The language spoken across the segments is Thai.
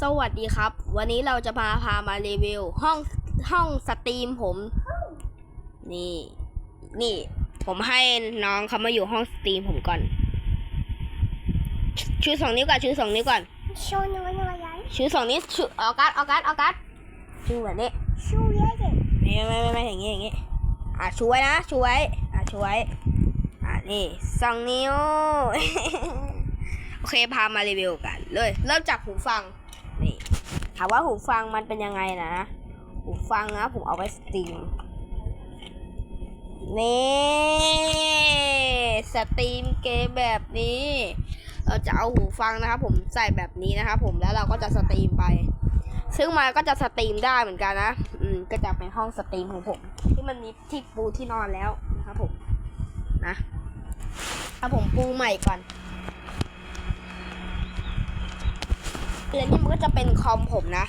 สวัสดีครับ วันนี้เราจะพาพามารีวิว ห้องห้องสตรีมผม นี่ นี่ ผมให้น้องเขามาอยู่ห้องสตรีมผมก่อน ชูสองนิ้วก่อนชูสองนิ้วก่อนชูหนูหน่อยยัยชูสองนิ้วชูเอาการ์ดเอาการ์ดเอาการ์ดชูแบบนี้ชูเยอะเลยไม่ไม่ไม่ไม่อย่างงี้อย่างงี้อะช่วยนะช่วยอะช่วยอะนี่สองนิ้วโอเคพามารีวิวกันเลย เริ่มจากหูฟัง นี่ถามว่าหูฟังมันเป็นยังไงนะ หูฟังนะผมเอาไว้สตรีมนี่สตรีมเกมแบบนี้ เราจะเอาหูฟังนะครับผมใส่แบบนี้นะครับผมแล้วเราก็จะสตรีมไป ซึ่งมันก็จะสตรีมได้เหมือนกันนะ อืมก็จะเป็นห้องสตรีมของผม ที่มันมีที่ปูที่นอนแล้วนะครับผมนะถ้าผมปูใหม่ก่อนแล้วนี่มัน ก็จะเป็นคอมผมนะ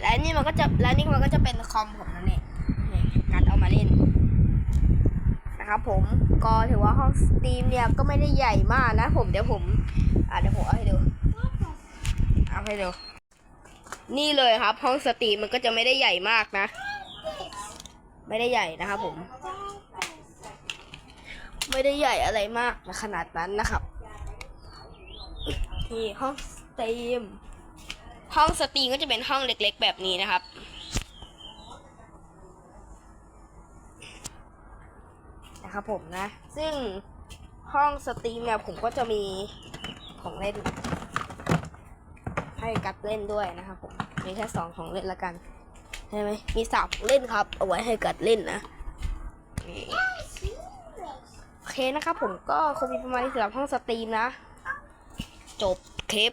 และนี่มันก็จะและนี่มันก็จะเป็นคอมผมนะเนี่ยนี่งัดเอามาเล่นนะครับผมก็ถือว่าห้องสตรีมเนี่ยก็ไม่ได้ใหญ่มากนะ ผมเดี๋ยวผมอะเดี๋ยวผมเอาให้ดูเอาให้ดูนี่เลยครับ ห้องสตรีมมันก็จะไม่ได้ใหญ่มากนะ ไม่ได้ใหญ่นะครับผม ไม่ได้ใหญ่อะไรมากนะขนาดนั้นนะครับนี่ห้องสตรีม ห้องสตรีมก็จะเป็นห้องเล็ก ๆ แบบนี้นะครับ นะครับผมนะ ซึ่งห้องสตรีมเนี่ยผมก็จะมีของเล่น ให้กัดเล่นด้วยนะครับผม มีแค่สองของเล่นละกันใช่ไหมมีสามเล่นครับ เอาไว้ให้กัดเล่นนะโอเคนะครับผมก็คงมีประมาณนี้สำหรับห้องสตรีมนะ จบคลิป